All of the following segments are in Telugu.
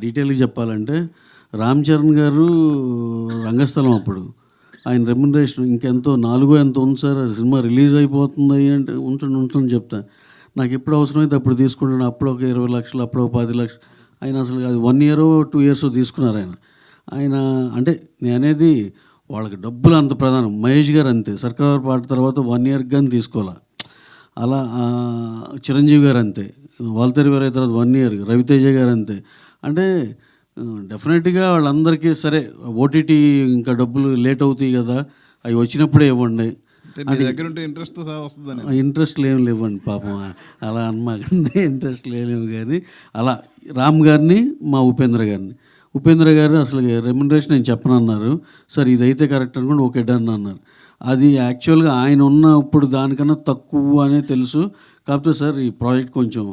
డీటెయిల్గా చెప్పాలంటే రామ్ చరణ్ గారు రంగస్థలం అప్పుడు. ఆయన రెమ్యునరేషన్ ఇంకెంతో నాలుగో ఎంత ఉంది సార్ సినిమా రిలీజ్ అయిపోతుంది అంటే ఉంటుంది ఉంటుంది చెప్తా. నాకు ఎప్పుడు అవసరమైతే అప్పుడు తీసుకుంటాను అప్పుడు ఒక ఇరవై లక్షలు అప్పుడు ఒక పది లక్షలు. ఆయన అసలు అది వన్ ఇయర్ టూ ఇయర్స్ తీసుకున్నారు ఆయన. ఆయన అంటే నేనేది వాళ్ళకి డబ్బులు అంత ప్రధానం. మహేష్ గారు అంతే. సర్కార్ పాట తర్వాత వన్ ఇయర్ కానీ తీసుకోవాలి. అలా చిరంజీవి గారు అంతే. వాల్తేరి వీరయ్య తర్వాత వన్ ఇయర్. రవితేజ గారు అంతే. అంటే డెఫినెట్గా వాళ్ళందరికీ సరే ఓటీటీ ఇంకా డబ్బులు లేట్ అవుతాయి కదా అవి వచ్చినప్పుడే ఇవ్వండి. దగ్గర ఉంటే ఇంట్రెస్ట్ వస్తుందని. ఇంట్రెస్ట్ లేవు లేవండి పాపం. అలా అనమాకండి ఇంట్రెస్ట్ లేవు కానీ. అలా రామ్ గారిని మా ఉపేంద్ర గారిని. ఉపేంద్ర గారు అసలు రెమ్యునరేషన్ నేను చెప్పనన్నారు. సార్ ఇదైతే కరెక్ట్ అనుకోండి ఓకే డన్ అన్నారు. అది యాక్చువల్గా ఆయన ఉన్నప్పుడు దానికన్నా తక్కువ అనే తెలుసు. కాకపోతే సార్ ఈ ప్రాజెక్ట్ కొంచెం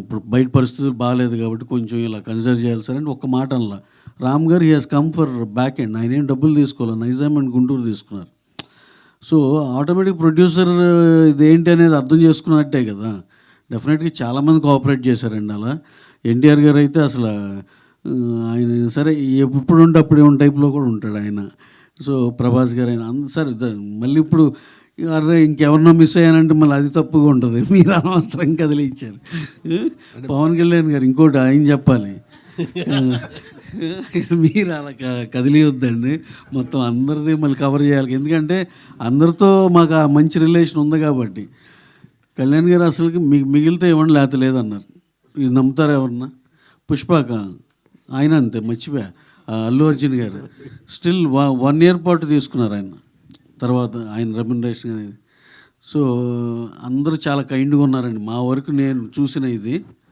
ఇప్పుడు బయట పరిస్థితులు బాగాలేదు కాబట్టి కొంచెం ఇలా కన్సిడర్ చేయాలి సార్ అంటే ఒక మాట అనలా. Ram garu he has come for back end ఆయన ఏం డబ్బులు తీసుకోవాలి? నైజాం అండ్ గుంటూరు తీసుకున్నారు. సో ఆటోమేటిక్ ప్రొడ్యూసర్ ఇదేంటి అనేది అర్థం చేసుకున్నట్టే కదా. డెఫినెట్గా చాలామంది కోఆపరేట్ చేశారండి అలా. ఎన్టీఆర్ గారు అయితే అసలు ఆయన సరే ఎప్పుడు ఉంటే అప్పుడే ఉన్న టైప్లో కూడా ఉంటాడు ఆయన. సో ప్రభాస్ గారు అంత సరే మళ్ళీ ఇప్పుడు అరే ఇంకెవరినో మిస్ అయ్యానంటే మళ్ళీ అది తప్పుగా ఉంటుంది. మీరు అనవసరం కదిలిచ్చారు పవన్ కళ్యాణ్ గారు ఇంకోటి ఆయన చెప్పాలి. మీరు అలా కదిలియొద్దండి. మొత్తం అందరిది మళ్ళీ కవర్ చేయాలి. ఎందుకంటే అందరితో మాకు ఆ మంచి రిలేషన్ ఉంది కాబట్టి. కళ్యాణ్ గారు అసలుకి మీకు మిగిలితే ఇవ్వండి లేకపోతే లేదన్నారు. ఇది నమ్ముతారా ఎవరన్నా? పుష్పక ఆయన అంతే మర్చిపోయా. అల్లు అర్జున్ గారు. స్టిల్ వన్ ఇయర్ పాటు తీసుకున్నారు ఆయన. తర్వాత ఆయన రెమ్యునరేషన్ అనేది. సో అందరూ చాలా కైండ్గా ఉన్నారండి. మా వరకు నేను చూసిన ఇది.